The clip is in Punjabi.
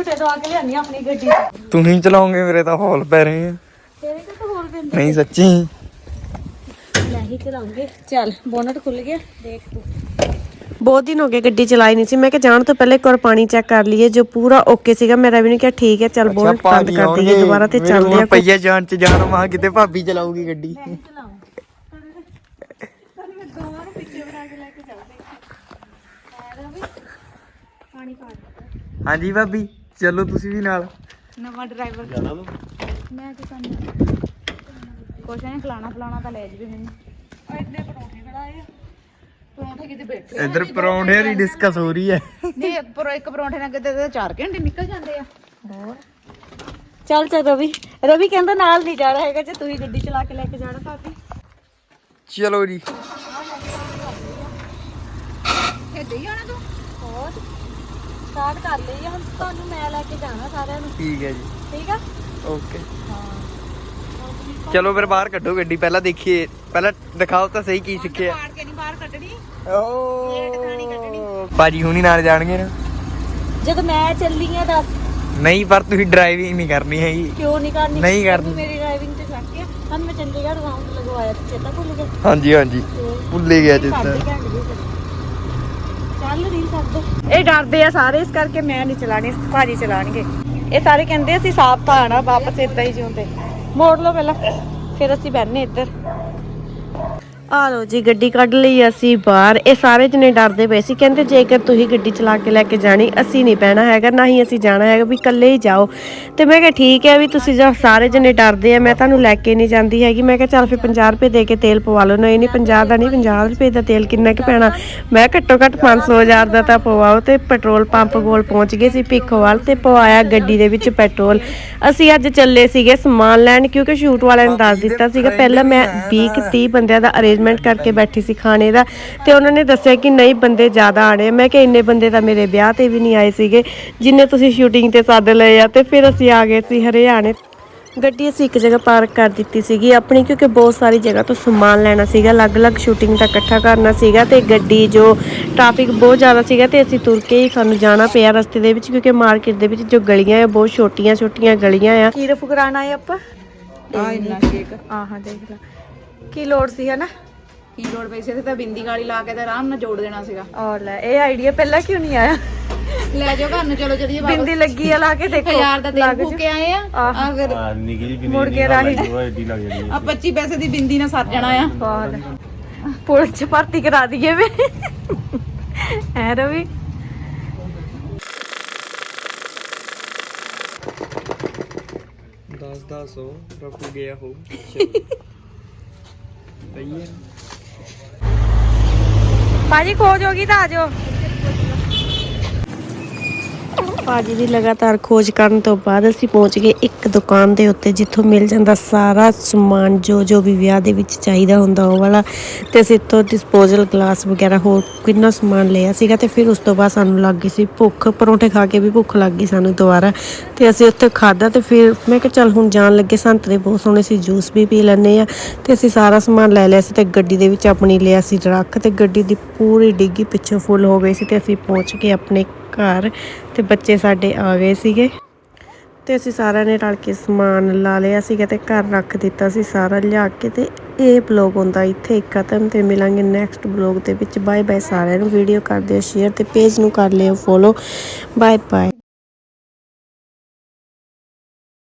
ਝੂਟੇ ਦਵਾ ਕੇ ਲਿਆਨੀ ਆਪਣੀ ਗੱਡੀ। ਤੂੰ ਹੀ ਚਲਾਉਂਗੇ ਮੇਰੇ ਤਾਂ ਹੌਲ ਪੈ ਰਹੇ ਆ ਤੇਰੇ ਕੋਲ ਤਾਂ ਹੋਰ ਪੈਂਦੇ। ਨਹੀਂ ਸੱਚੀ। ਲੈ ਹੀ ਚਲਾਉਂਗੇ। ਚੱਲ ਬੋਨਟ ਖੁੱਲ ਗਿਆ ਦੇਖ ਤੂੰ। ਬਹੁਤ ਦਿਨ ਹੋ ਗਏ ਗੱਡੀ ਚਲਾਈ ਨਹੀਂ ਸੀ। ਮੈਂ ਕਿਹਾ ਜਾਣ ਤੋਂ ਪਹਿਲੇ ਇੱਕ ਵਾਰ ਪਾਣੀ ਚੈੱਕ ਕਰ ਲਈਏ। ਜੋ ਪੂਰਾ ਓਕੇ ਸੀਗਾ ਮੇਰਾ ਵੀ ਨਹੀਂ ਕਿਹਾ ਠੀਕ ਹੈ ਚੱਲ ਬੋਨਟ ਬੰਦ ਕਰ ਦਈਏ ਦੁਬਾਰਾ ਤੇ ਚੱਲਦੇ ਆ ਪਈਆ ਜਾਨ ਚ ਜਾਨ ਮਾ ਕਿਤੇ ਭਾਬੀ ਚਲਾਊਗੀ ਗੱਡੀ। ਚਲਾਉਂ ਮੈਂ ਦੋਵਾਂ ਨੂੰ ਪਿੱਛੇ ਬਣਾ ਕੇ ਲੈ ਕੇ ਚੱਲਦੇ ਐ ਵੀ ਪਾਣੀ ਪਾ ਦੇ ਹਾਂਜੀ ਭਾਬੀ। ਚਲੋ ਤੁਸੀਂ ਵੀ ਨਾਲ। ਨਵਾਂ ਡਰਾਈਵਰ। ਜਾਣਾ ਤੂੰ ਮੈਂ ਕੀ ਕਰਨਾ? ਕੁਛ ਨਹੀਂ ਫਲਾਣਾ ਫਲਾਣਾ ਤਾਂ ਲੈ ਜਵੇ ਮੈਨੂੰ ਐਡੇ ਪਰੌਂਠੇ ਖੜਾਏ ਆ। ਪਰੌਂਠੇ ਕਿਤੇ ਬੈਠੇ ਇੱਧਰ ਪਰੌਂਠਿਆਂ ਦੀ ਡਿਸਕਸ ਹੋ ਰਹੀ ਹੈ। ਨਹੀਂ ਪਰ ਇੱਕ ਪਰੌਂਠੇ ਨਾਲ ਕਿਤੇ ਤਾਂ 4 ਘੰਟੇ ਨਿਕਲ ਜਾਂਦੇ ਆ। ਹੋਰ? ਚੱਲ ਚੱਲ ਰਵੀ ਰਵੀ ਕਹਿੰਦਾ ਨਾਲ ਨਹੀਂ ਜਾਣਾ ਹੈਗਾ ਜੇ ਤੁਸੀਂ ਗੱਡੀ ਚਲਾ ਕੇ ਲੈ ਕੇ ਜਾਣਾ ਭਾਬੀ। ਚਲੋ ਜੀ। ਹੀ ਜਾਣਾ ਤੂੰ? ਹੋਰ? ਸਟਾਰਟ ਕਰ ਲਈ ਆ। ਹੁਣ ਤੁਹਾਨੂੰ ਮੈਂ ਲੈ ਕੇ ਜਾਣਾ ਸਾਰਿਆਂ ਨੂੰ। ਠੀਕ ਹੈ ਜੀ। ਠੀਕ ਆ? ਓਕੇ। ਚਲੋ ਫਿਰ ਬਾਹਰ ਕੱਢੋ ਗੱਡੀ। ਪਹਿਲਾਂ ਦੇਖੀਏ। ਪਹਿਲਾਂ ਦਿਖਾਓ ਤਾਂ ਸਹੀ ਕੀ ਸਿੱਖਿਆ। ਪਾੜ ਕੇ ਨਹੀਂ ਬਾਹਰ ਕੱਢਣੀ। ਓ ਬਾਜੀ ਹੁਣੀ ਨਾਲ ਜਾਣਗੇ ਨਾ। ਜਦੋਂ ਮੈਂ ਚੱਲੀ ਆ ਦੱਸ। ਨਹੀਂ ਪਰ ਤੁਸੀਂ ਡਰਾਈਵਿੰਗ ਨਹੀਂ ਕਰਨੀ ਹੈਗੀ। ਕਿਉਂ ਨਹੀਂ ਕਰਨੀ? ਨਹੀਂ ਕਰਨੀ। ਮੇਰੀ ਡਰਾਈਵਿੰਗ ਤੇ ਸ਼ੱਕ ਆ ਹੁਣ ਮੈਂ ਚੰਡੀਗੜ੍ਹ ਰਾਉਂਡ ਲਗਵਾਇਆ ਤੇ ਚੇਤਾ ਭੁੱਲ ਗਿਆ ਹਾਂਜੀ ਹਾਂਜੀ। ਭੁੱਲੇ ਗਿਆ ਜਿੱਦਾਂ ਕਰਦੇ ਘੰਟੇ ਦੀ। ਇਹ ਡਰਦੇ ਆ ਸਾਰੇ, ਇਸ ਕਰਕੇ ਮੈਂ ਨਹੀਂ ਚਲਾਣੀ ਭਾਜੀ ਚਲਾਣਗੇ ਇਹ ਸਾਰੇ ਕਹਿੰਦੇ ਅਸੀਂ ਸਾਫ਼ ਤਾਂ ਆਣਾ ਵਾਪਸ ਇਦਾਂ ਹੀ ਜਿਉਂਦੇ। ਮੋੜ ਲਓ ਪਹਿਲਾਂ, ਫਿਰ ਅਸੀਂ ਬੈਠਨੇ ਇੱਧਰ। ਆ ਲੋ ਜੀ, ਗੱਡੀ ਕੱਢ ਲਈ ਅਸੀਂ ਬਾਹਰ। ਇਹ ਸਾਰੇ ਜਣੇ ਡਰਦੇ ਪਏ ਸੀ। ਕਹਿੰਦੇ ਜੇਕਰ ਤੁਸੀਂ ਗੱਡੀ ਚਲਾ ਕੇ ਲੈ ਕੇ ਜਾਣੀ, ਅਸੀਂ ਨਹੀਂ ਪੈਣਾ ਹੈਗਾ, ਨਾ ਹੀ ਅਸੀਂ ਜਾਣਾ ਹੈਗਾ ਵੀ ਇਕੱਲੇ ਹੀ ਜਾਓ। ਤੇ ਮੈਂ ਕਿਹਾ, ਠੀਕ ਹੈ ਵੀ ਤੁਸੀਂ ਜਦ ਸਾਰੇ ਜਣੇ ਡਰਦੇ ਆ, ਮੈਂ ਤੁਹਾਨੂੰ ਲੈ ਕੇ ਨਹੀਂ ਜਾਂਦੀ ਹੈਗੀ। ਮੈਂ ਕਿਹਾ, ਚੱਲ ਫਿਰ 50 ਰੁਪਏ ਦੇ ਕੇ ਤੇਲ ਪਵਾ ਲਓ। ਨਹੀਂ ਨਹੀਂ 50 ਦਾ ਨਹੀਂ 50 ਰੁਪਏ ਦਾ ਤੇਲ ਕਿੰਨਾ ਕੁ ਪੈਣਾ? ਮੈਂ ਘੱਟੋ ਘੱਟ 500 ਹਜ਼ਾਰ ਦਾ ਤਾਂ ਪਵਾਓ। ਤੇ ਪੈਟਰੋਲ ਪੰਪ ਕੋਲ ਪਹੁੰਚ ਗਏ ਸੀ ਭਿੱਖੋਵਾਲ ਤੇ ਪਵਾਇਆ ਗੱਡੀ ਦੇ ਵਿੱਚ ਪੈਟਰੋਲ। ਅਸੀਂ ਅੱਜ ਚੱਲੇ ਸੀਗੇ ਸਮਾਨ ਲੈਣ, ਕਿਉਂਕਿ ਸ਼ੂਟ ਵਾਲਿਆਂ ਨੇ ਦੱਸ ਦਿੱਤਾ ਸੀਗਾ, ਪਹਿਲਾਂ ਮੈਂ 20 ਕੁ 30 ਬੰਦਿਆਂ ਦਾ ਅਰੇਂਜਮੈਂਟ ਕਰਕੇ ਬੈਠੀ ਸੀ ਖਾਣੇ ਦਾ ਤੇ ਉਹਨਾਂ ਨੇ ਦੱਸਿਆ ਕਿ ਨਹੀਂ ਬੰਦੇ ਜ਼ਿਆਦਾ ਆਣੇ। ਮੈਂ ਕਿ ਇੰਨੇ ਬੰਦੇ ਤਾਂ ਮੇਰੇ ਵਿਆਹ ਤੇ ਵੀ ਨਹੀਂ ਆਏ ਸੀਗੇ ਜਿੰਨੇ ਤੁਸੀਂ ਸ਼ੂਟਿੰਗ ਤੇ ਸੱਦ ਲਏ ਆ ਤੇ ਫਿਰ ਅਸੀਂ ਆ ਗਏ ਸੀ ਹਰਿਆਣੇ। ਗੱਡੀ ਅਸੀਂ ਇੱਕ ਜਗ੍ਹਾ ਪਾਰਕ ਕਰ ਦਿੱਤੀ ਸੀਗੀ ਆਪਣੀ ਕਿਉਂਕਿ ਬਹੁਤ ਸਾਰੀ ਜਗ੍ਹਾ ਤੋਂ ਸਮਾਨ ਲੈਣਾ ਸੀਗਾ ਅਲੱਗ-ਅਲੱਗ ਸ਼ੂਟਿੰਗ ਦਾ ਇਕੱਠਾ ਕਰਨਾ ਸੀਗਾ ਤੇ ਗੱਡੀ ਜੋ ਟ੍ਰੈਫਿਕ ਬਹੁਤ ਜ਼ਿਆਦਾ ਸੀਗਾ ਤੇ ਅਸੀਂ ਤੁਰ ਕੇ ਹੀ ਸਾਨੂੰ ਜਾਣਾ ਪਿਆ ਰਸਤੇ ਦੇ ਵਿੱਚ ਕਿਉਂਕਿ ਮਾਰਕੀਟ ਦੇ ਵਿੱਚ ਜੋ ਗਲੀਆਂ ਆ ਬਹੁਤ ਛੋਟੀਆਂ-ਛੋਟੀਆਂ ਗਲੀਆਂ ਆ। ਕੀ ਫੁਕਰਾਣਾ ਹੈ ਆਪਾਂ? ਆ ਇੰਨਾ ਸ਼ੇਕ ਆਹਾਂ ਦੇਖ ਲੈ। ਕੀ ਲੋੜ ਸੀ ਹਨਾ? ਕੀ ਲੋੜ ਪਈ ਸੀ? ਤੇ ਤਾਂ ਬਿੰਦੀ ਗਾਲੀ ਲਾ ਕੇ ਤੇ ਆਰਾਮ ਨਾਲ ਜੋੜ ਦੇਣਾ ਸੀਗਾ। ਔਰ ਲੈ ਇਹ ਆਈਡੀਆ ਪਹਿਲਾਂ ਕਿਉਂ ਨਹੀਂ ਆਇਆ? ਲੈ ਜਾਓ ਘਰ ਨੂੰ ਚਲੋ ਚਲੀਏ ਵਾਪਸ। ਬਿੰਦੀ ਲੱਗੀ ਆ ਲਾ ਕੇ ਦੇਖੋ ਹਜ਼ਾਰ ਦਾ ਤੇਲ ਲੱਗ ਫੂਕ ਕੇ ਆਏ ਆ। ਆਹ। ਆ ਫਿਰ ਮੁੜ ਕੇ ਰਾਹੀ ਆ। 25 ਪੈਸੇ ਦੀ ਬਿੰਦੀ ਨਾਲ ਸਰ ਜਾਣਾ ਆ। ਬਾਲ ਪੁਲਿਸ ਚ ਭਰਤੀ ਕਰਾ ਦਈਏ ਵੇ। ਐ ਰਵੀ। ਦਸ ਦਸ ਹੋ ਰੱਖੂ ਗਿਆ ਹੋ ਪਈ ਹੈ ਬਾਜੀ ਖੋਜ ਹੋ ਗਈ ਤਾਂ ਆ ਭਾਜੀ ਦੀ ਲਗਾਤਾਰ ਖੋਜ ਕਰਨ ਤੋਂ ਬਾਅਦ ਅਸੀਂ ਪਹੁੰਚ ਗਏ ਇੱਕ ਦੁਕਾਨ ਦੇ ਉੱਤੇ, ਜਿੱਥੋਂ ਮਿਲ ਜਾਂਦਾ ਸਾਰਾ ਸਮਾਨ, ਜੋ ਜੋ ਵੀ ਵਿਆਹ ਦੇ ਵਿੱਚ ਚਾਹੀਦਾ ਹੁੰਦਾ ਉਹ ਵਾਲਾ। ਤੇ ਅਸੀਂ ਇੱਥੋਂ ਡਿਸਪੋਜ਼ਲ ਗਲਾਸ ਵਗੈਰਾ ਹੋਰ ਕਿੰਨਾ ਸਮਾਨ ਲਿਆ ਸੀਗਾ ਤੇ ਫਿਰ ਉਸ ਤੋਂ ਬਾਅਦ ਸਾਨੂੰ ਲੱਗ ਗਈ ਸੀ ਭੁੱਖ, ਪਰੌਂਠੇ ਖਾ ਕੇ ਵੀ ਭੁੱਖ ਲੱਗ ਗਈ ਸਾਨੂੰ ਦੁਬਾਰਾ। ਤੇ ਅਸੀਂ ਉੱਥੇ ਖਾਦਾ ਤੇ ਫਿਰ ਮੈਂ ਕਿਹਾ ਚੱਲ ਹੁਣ ਜਾਣ ਲੱਗੇ ਸੰਤਰੇ ਬਹੁਤ ਸੋਹਣੇ ਸੀ ਜੂਸ ਵੀ ਪੀ ਲੈਂਦੇ ਆ ਤੇ ਅਸੀਂ ਸਾਰਾ ਸਮਾਨ ਲੈ ਲਿਆ ਸੀ ਤੇ ਗੱਡੀ ਦੇ ਵਿੱਚ ਆਪਣੀ ਲਿਆ ਸੀ ਰੱਖ ਤੇ ਗੱਡੀ ਦੀ ਪੂਰੀ ਡਿੱਗੀ ਪਿੱਛੋਂ ਫੁੱਲ ਹੋ ਗਈ ਸੀ ਤੇ ਅਸੀਂ ਪਹੁੰਚ ਕੇ ਆਪਣੇ ਘਰ ਤੇ ਬੱਚੇ ਸਾਡੇ ਆ ਗਏ ਸੀਗੇ। ਤੇ ਅਸੀਂ ਸਾਰਿਆਂ ਨੇ ਰਲ ਕੇ ਸਮਾਨ ਲਾ ਲਿਆ ਸੀਗਾ ਤੇ ਘਰ ਰੱਖ ਦਿੱਤਾ ਸੀ ਸਾਰਾ ਲਿਆ ਕੇ ਤੇ ਇਹ ਬਲੌਗ ਹੁੰਦਾ ਇੱਥੇ ਹੀ ਖਤਮ ਤੇ ਮਿਲਾਂਗੇ ਨੈਕਸਟ ਬਲੌਗ ਦੇ ਵਿੱਚ। ਬਾਏ ਬਾਏ ਸਾਰਿਆਂ ਨੂੰ ਵੀਡੀਓ ਕਰ ਦਿਓ ਸ਼ੇਅਰ ਤੇ ਪੇਜ ਨੂੰ ਕਰ ਲਿਓ ਫੋਲੋ ਬਾਏ ਬਾਏ